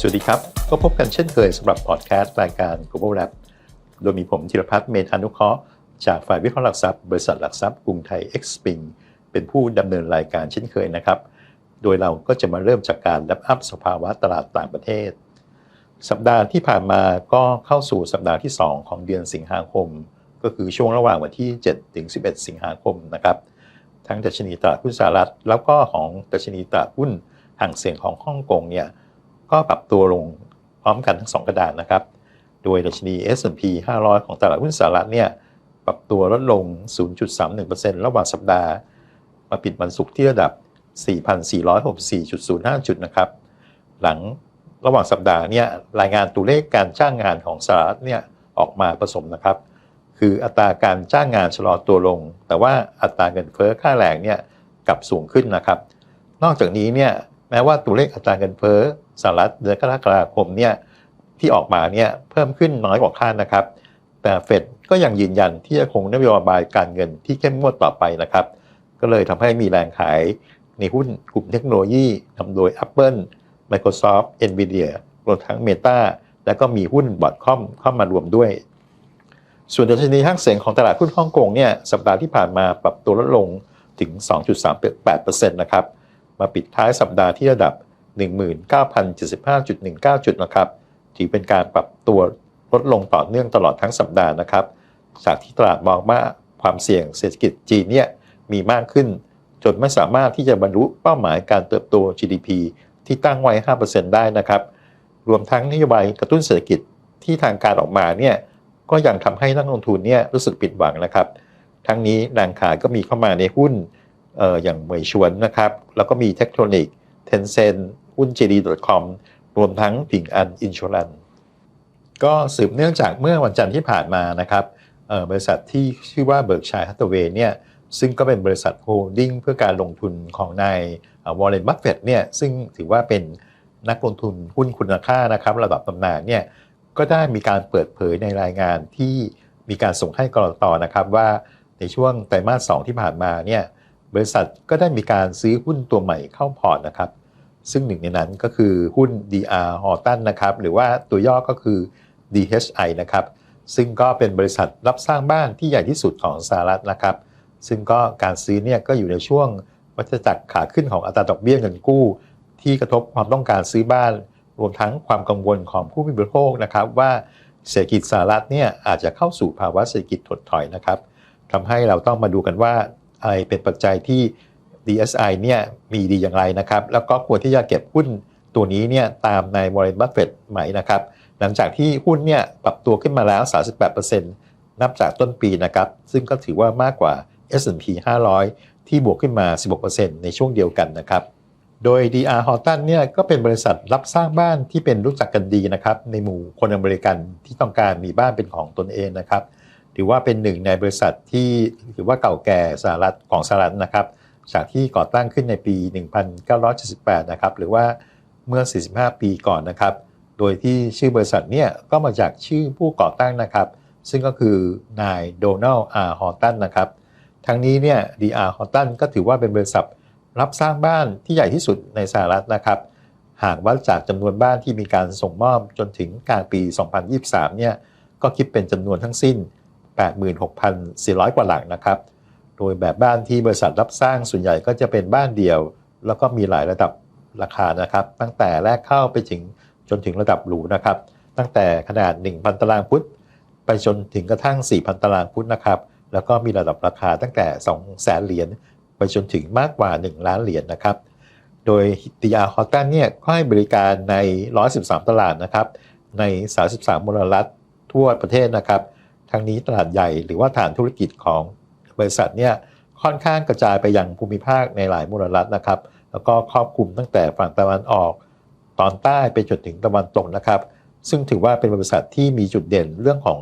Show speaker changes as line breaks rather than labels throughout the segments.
สวัสดีครับ ก็พบกันเช่นเคยสำหรับพอดแคสต์รายการ Global Lab โดยมีผมธีรพัฒน์เมธานุเคราะห์จากฝ่ายวิเคราะห์หลักทรัพย์ บริษัทหลักทรัพย์กรุงไทย X p i n เป็นผู้ดำเนินรายการเช่นเคยนะครับ โดยเราก็จะมาเริ่มจากการรับอัพสภาวะตลาดต่างประเทศ สัปดาห์ที่ผ่านมาก็เข้าสู่สัปดาห์ที่ 2 ของเดือนสิงหาคม ก็คือช่วงระหว่างวันที่ 7 ถึง 11 สิงหาคมนะครับทั้งดัชนีตลาดหุ้นสหรัฐ แล้วก็ของดัชนีตลาดหุ้นห่างเสียงของฮ่องกงเนี่ย ก็ปรับตัวลงพร้อมกันทั้ง 2 กระดานนะครับ โดยดัชนี S&P 500 ของตลาดหุ้นสหรัฐเนี่ยปรับตัวลดลง 0.31%ระหว่างสัปดาห์ มาปิดวันศุกร์ที่ระดับ 4,464.05 จุดนะครับ หลังระหว่างสัปดาห์เนี่ยรายงานตัวเลขการจ้างงานของสหรัฐเนี่ยออกมาผสมนะครับ คืออัตราการจ้างงานชะลอตัวลง แต่ว่าอัตราเงินเฟ้อค่าแรงเนี่ยกลับสูงขึ้นนะครับ นอกจากนี้เนี่ยแม้ว่าตัวเลขอัตราเงินเฟ้อ สหรัฐเดือนกรกฎาคมเนี่ยที่ออกมาเนี่ยเพิ่มขึ้นน้อยกว่าคาดนะครับ แต่เฟดก็ยังยืนยันที่จะคงนโยบายการเงินที่เข้มงวดต่อไปนะครับ ก็เลยทำให้มีแรงขายในหุ้นกลุ่มเทคโนโลยีนำโดย Apple Microsoft Nvidia รวมทั้ง Meta และก็มีหุ้นบอทคอมเข้ามารวมด้วย ส่วนดัชนีห้างเสียงของตลาดหุ้นฮ่องกงเนี่ยสัปดาห์ที่ผ่านมาปรับตัวลดลงถึง 2.38%นะครับ มาปิดท้ายสัปดาห์ที่ระดับ 19,075.19 จุดนะครับถือเป็นการปรับตัวลดลงต่อเนื่องตลอดทั้งสัปดาห์นะครับ จากที่ตลาดมองว่าความเสี่ยงเศรษฐกิจจีนเนี่ยมีมากขึ้น จนไม่สามารถที่จะบรรลุเป้าหมายการเติบโต GDP ที่ตั้งไว้ 5%ได้นะครับ รวมทั้งนโยบายกระตุ้นเศรษฐกิจที่ทางการออกมาเนี่ยก็ยังทำให้นักลงทุนเนี่ยรู้สึกผิดหวังนะครับ ทั้งนี้แรงขายก็มีเข้ามาในหุ้นอออย่างเหมยชวนนะครับ แล้วก็มีเทคโทรนิกเทนเซน หุ้น JD.com รวมทั้งผิงอันอินช r รันก็สืบเนื่องจากเมื่อวันจันทร์ที่ผ่านมานะครับบริษัทที่ชื่อว่าเบิร์กชัยฮัตเวย์เนี่ยซึ่งก็เป็นบริษัทโฮลดิ้งเพื่อการลงทุนของนายวอร์เรนบัฟเฟตเนี่ยซึ่งถือว่าเป็นนักลงทุนหุ้นคุณค่านะครับ ระดับตำนานเนี่ยก็ได้มีการเปิดเผยในรายงานที่มีการส่งให้กรตนะครับว่าในช่วงไตรมาสสที่ผ่านมาเนี่ยบริษัทก็ได้มีการซื้อหุ้นตัวใหม่เข้าพอร์ตนะครับ ซึ่งหนึ่งในนั้นก็คือหุ้น DR Horton นะครับหรือว่าตัวย่อก็คือ DHI นะครับซึ่งก็เป็นบริษัทรับสร้างบ้านที่ใหญ่ที่สุดของสหรัฐนะครับ ซึ่งก็การซื้อเนี่ยก็อยู่ในช่วงวัฏจักรขาขึ้นของอัตราดอกเบี้ยเงินกู้ ที่กระทบความต้องการซื้อบ้าน รวมทั้งความกังวลของผู้บริโภคนะครับว่าเศรษฐกิจสหรัฐเนี่ยอาจจะเข้าสู่ภาวะเศรษฐกิจถดถอยนะครับทำให้เราต้องมาดูกันว่าอะไรเป็นปัจจัยที่ DSI เนี่ยมีดีอย่างไรนะครับ แล้วก็ควรที่จะเก็บหุ้นตัวนี้เนี่ยตามใน Warren Buffett ไหมนะครับ หลังจากที่หุ้นเนี่ยปรับตัวขึ้นมาแล้ว 38%นับจากต้นปีนะครับ ซึ่งก็ถือว่ามากกว่า S&P 500 ที่บวกขึ้นมา 16%ในช่วงเดียวกันนะครับ โดย DR Horton เนี่ยก็เป็นบริษัทรับสร้างบ้านที่เป็นรู้จักกันดีนะครับในหมู่คนอเมริกันที่ต้องการมีบ้านเป็นของตนเองนะครับถือว่าเป็นหนึ่งในบริษัทที่ถือว่าเก่าแก่สหรัฐของสหรัฐนะครับ จากที่ก่อตั้งขึ้นในปี 1978 นะครับ หรือว่าเมื่อ 45 ปีก่อนนะครับ โดยที่ชื่อบริษัทเนี่ยก็มาจากชื่อผู้ก่อตั้งนะครับ ซึ่งก็คือนายโดนัลด์อาร์ฮอตตันนะครับ ทั้งนี้เนี่ย DR Horton ก็ถือว่าเป็นบริษัทรับสร้างบ้านที่ใหญ่ที่สุดในสหรัฐนะครับ หากวัดจากจำนวนบ้านที่มีการส่งมอบจนถึงกลางปี 2023 เนี่ยก็คิดเป็นจำนวนทั้งสิ้น 86,400 กว่าหลังนะครับ โดยแบบบ้านที่บริษัทรับสร้างส่วนใหญ่ก็จะเป็นบ้านเดียว แล้วก็มีหลายระดับราคานะครับ ตั้งแต่แรกเข้าไปถึงจนถึงระดับหรูนะครับ ตั้งแต่ขนาด 1,000 ตารางฟุตไปจนถึงกระทั่ง 4,000 ตารางฟุตนะครับ แล้วก็มีระดับราคาตั้งแต่ 200,000 เหรียญไปจนถึงมากกว่า 1 ล้านเหรียญนะครับ โดย DR Horton เนี่ยก็ให้บริการใน 113 ตลาดนะครับ ใน 33 มลรัฐทั่วประเทศนะครับ ทั้งนี้ตลาดใหญ่หรือว่าฐานธุรกิจของ บริษัทเนี่ยค่อนข้างกระจายไปยังภูมิภาคในหลายมูลรัฐนะครับ แล้วก็ครอบคลุมตั้งแต่ฝั่งตะวันออก ตอนใต้ไปจนถึงตะวันตกนะครับ ซึ่งถือว่าเป็นบริษัทที่มีจุดเด่นเรื่องของ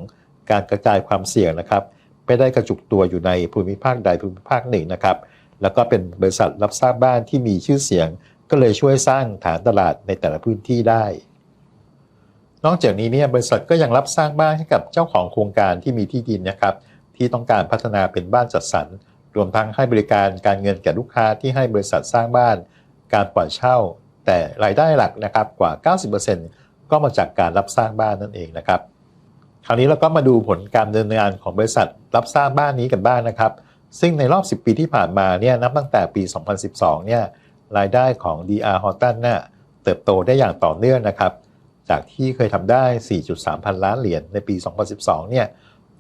การกระจายความเสี่ยงนะครับไม่ได้กระจุกตัวอยู่ในภูมิภาคใดภูมิภาคหนึ่งนะครับ แล้วก็เป็นบริษัทรับสร้างบ้านที่มีชื่อเสียง ก็เลยช่วยสร้างฐานตลาดในแต่ละพื้นที่ได้ นอกจากนี้เนี่ยบริษัทก็ยังรับสร้างบ้านให้กับเจ้าของโครงการที่มีที่ดินนะครับ ที่ต้องการพัฒนาเป็นบ้านจัดสรร รวมทั้งให้บริการการเงินแก่ลูกค้าที่ให้บริษัทสร้างบ้าน การปล่อยเช่า แต่รายได้หลักนะครับกว่า 90%ก็มาจากการรับสร้างบ้านนั่นเองนะครับ คราวนี้เราก็มาดูผลการดำเนินงานของบริษัทรับสร้างบ้านนี้กันบ้างนะครับ ซึ่งในรอบ 10 ปีที่ผ่านมาเนี่ยนับตั้งแต่ปี 2012 เนี่ยรายได้ของ DR Horton น่ะเติบโตได้อย่างต่อเนื่องนะครับ จากที่เคยทำได้ 4.3 พันล้านเหรียญในปี 2012 เนี่ย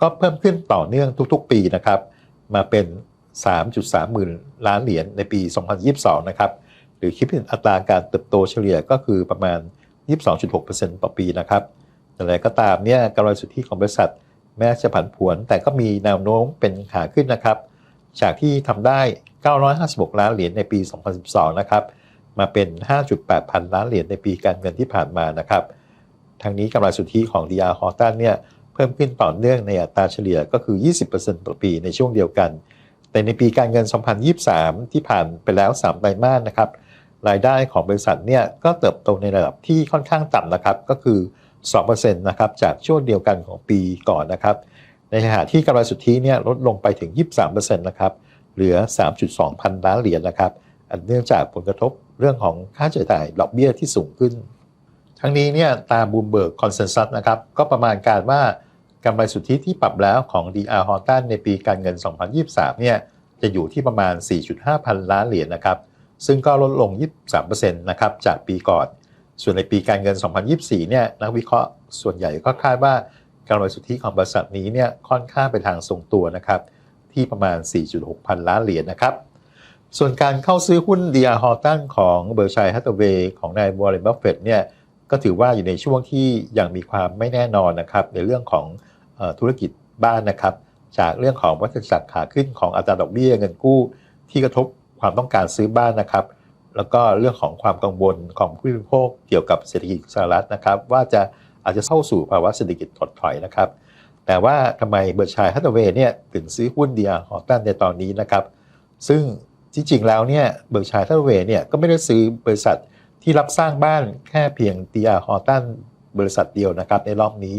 ก็เพิ่มขึ้นต่อเนื่องทุกๆ ปีนะครับ มาเป็น 3.3 หมื่นล้านเหรียญในปี 2022 นะครับ หรือคิดเป็นอัตราการเติบโตเฉลี่ยก็คือประมาณ 22.6%ต่อปีนะครับแต่อะไรก็ตามเนี่ยกำไรสุทธิของบริษัท แม้จะผันผวน แต่ก็มีแนวโน้มเป็นขาขึ้นนะครับ จากที่ทำได้ 956 ล้านเหรียญในปี 2012 นะครับ มาเป็น 5.8 พันล้านเหรียญในปีการเงินที่ผ่านมานะครับทางนี้กำไรสุทธิของ DR Horton เนี่ย เพิ่มขึ้นต่อเนื่องในอัตราเฉลี่ยก็คือ 20%ต่อปีในช่วงเดียวกัน แต่ในปีการเงิน 2023 ที่ผ่านไปแล้ว 3 ไตรมาสนะครับ รายได้ของบริษัทเนี่ยก็เติบโตในระดับที่ค่อนข้างต่ำนะครับ ก็คือ 2%นะครับจากช่วงเดียวกันของปีก่อนนะครับ ในขณะที่กำไรสุทธิเนี่ยลดลงไปถึง 23%นะครับ เหลือ 3.2 พันล้านเหรียญนะครับ อันเนื่องจากผลกระทบเรื่องของค่าใช้จ่ายดอกเบี้ยที่สูงขึ้น ทั้งนี้เนี่ยตามบูมเบิร์กคอนเซนแซสนะครับ ก็ประมาณการว่า กำไรสุทธิที่ปรับแล้วของ DR Horton ในปีการเงิน 2023 เนี่ยจะอยู่ที่ประมาณ 4.5 พันล้านเหรียญนะครับ ซึ่งก็ลดลง 23%นะครับจากปีก่อน ส่วนในปีการเงิน 2024 เนี่ยนักวิเคราะห์ส่วนใหญ่ก็คาดว่ากำไรสุทธิของบริษัทนี้เนี่ยค่อนข้างไปทางทรงตัวนะครับที่ประมาณ 4.6 พันล้านเหรียญนะครับ ส่วนการเข้าซื้อหุ้น DR Horton ของเบอร์ชัยฮัตเตเวย์ของนายวอร์เรนบัฟเฟตเนี่ยก็ถือว่าอยู่ในช่วงที่ยังมีความไม่แน่นอนนะครับในเรื่องของ ธุรกิจบ้านนะครับ จากเรื่องของวัฏจักรขาขึ้นของอัตราดอกเบี้ยเงินกู้ ที่กระทบความต้องการซื้อบ้านนะครับ แล้วก็เรื่องของความกังวลของผู้บริโภคเกี่ยวกับเศรษฐกิจสหรัฐนะครับ ว่าจะอาจจะเข้าสู่ภาวะเศรษฐกิจถดถอยนะครับ แต่ว่าทำไมเบอร์ชัยฮัตเวย์เนี่ยถึงซื้อหุ้น DR Horton ในตอนนี้นะครับ ซึ่งจริงๆแล้วเนี่ยเบอร์ชัยฮัตเวย์เนี่ยก็ไม่ได้ซื้อบริษัทที่รับสร้างบ้านแค่เพียง DR Horton บริษัทเดียวนะครับในรอบนี้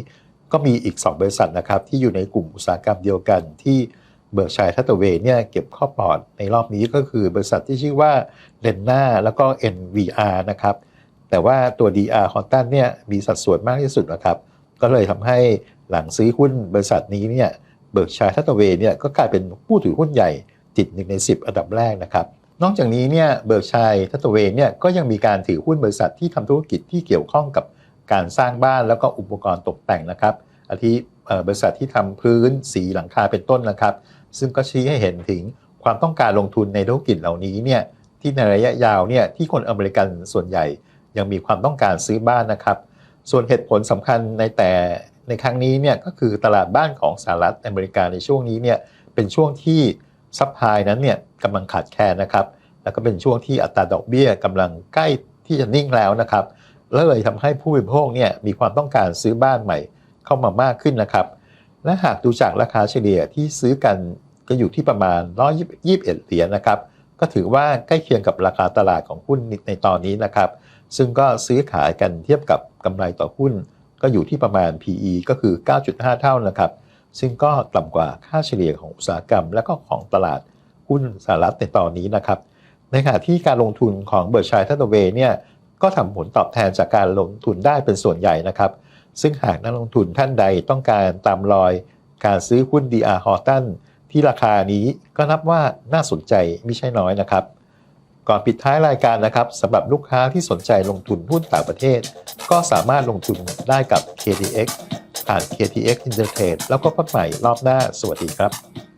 ก็มีอีก 2 บริษัทนะครับที่อยู่ในกลุ่มอุตสาหกรรมเดียวกัน ที่เบอร์ชัยฮัตเตเวเนี่ยเก็บข้อปอดในรอบนี้ก็คือบริษัทที่ชื่อว่าเ e นนาแล้วก็ NVR นะครับแต่ว่าตัว DR Horton เนี่ยมีสัดส่วนมากที่สุดนะครับ ก็เลยทำให้หลังซื้อหุ้นบริษัทนี้เนี่ยเบิร์กชัยทัตเวเนี่ยก็กลายเป็นผู้ถือหุ้นใหญ่ติดหนึ่งใน 10 อันดับแรกนะครับนอกจากนี้เนี่ยเบิร์กชัยทัตเวเนี่ยก็ยังมีการถือหุ้นบริษัทที่ทำธุรกิจที่เกี่ยวข้องกับ การสร้างบ้านแล้วก็อุปกรณ์ตกแต่งนะครับอาทิเอ่อบริษัทที่ทำพื้นสีหลังคาเป็นต้นนะครับ ซึ่งก็ชี้ให้เห็นถึงความต้องการลงทุนในธุรกิจเหล่านี้เนี่ยที่ในระยะยาวเนี่ยที่คนอเมริกันส่วนใหญ่ ยังมีความต้องการซื้อบ้านนะครับ ส่วนเหตุผลสำคัญในแต่ในครั้งนี้เนี่ยก็คือตลาดบ้านของสหรัฐอเมริกาในช่วงนี้เนี่ยเป็นช่วงที่ซัพพลายนั้นเนี่ยกำลังขาดแคลนนะครับ แล้วก็เป็นช่วงที่อัตราดอกเบี้ยกำลังใกล้ที่จะนิ่งแล้วนะครับ แล้วเลยทำให้ผู้บริโภคเนี่ยมีความต้องการซื้อบ้านใหม่เข้ามามากขึ้นนะครับ และหากดูจากราคาเฉลี่ยที่ซื้อกันก็อยู่ที่ประมาณ 121 เหรียญนะครับ ก็ถือว่าใกล้เคียงกับราคาตลาดของหุ้นในตอนนี้นะครับ ซึ่งก็ซื้อขายกันเทียบกับกำไรต่อหุ้น ก็อยู่ที่ประมาณ PE ก็คือ 9.5 เท่านะครับ ซึ่งก็ต่ำกว่าค่าเฉลี่ยของอุตสาหกรรม และก็ของตลาดหุ้นสหรัฐในตอนนี้นะครับ ในขณะที่การลงทุนของเบอร์ชัยทัตเวย์เนี่ย ก็ทำผลตอบแทนจากการลงทุนได้เป็นส่วนใหญ่นะครับ ซึ่งหากนักลงทุนท่านใดต้องการตามรอยการซื้อหุ้น DR Horton ที่ราคานี้ก็นับว่าน่าสนใจไม่ใช่น้อยนะครับ ก่อนปิดท้ายรายการนะครับสำหรับลูกค้าที่สนใจลงทุนหุ้นต่างประเทศ ก็สามารถลงทุนได้กับ KTX ผ่าน KTX Intertrade แล้วก็พบใหม่รอบหน้าสวัสดีครับ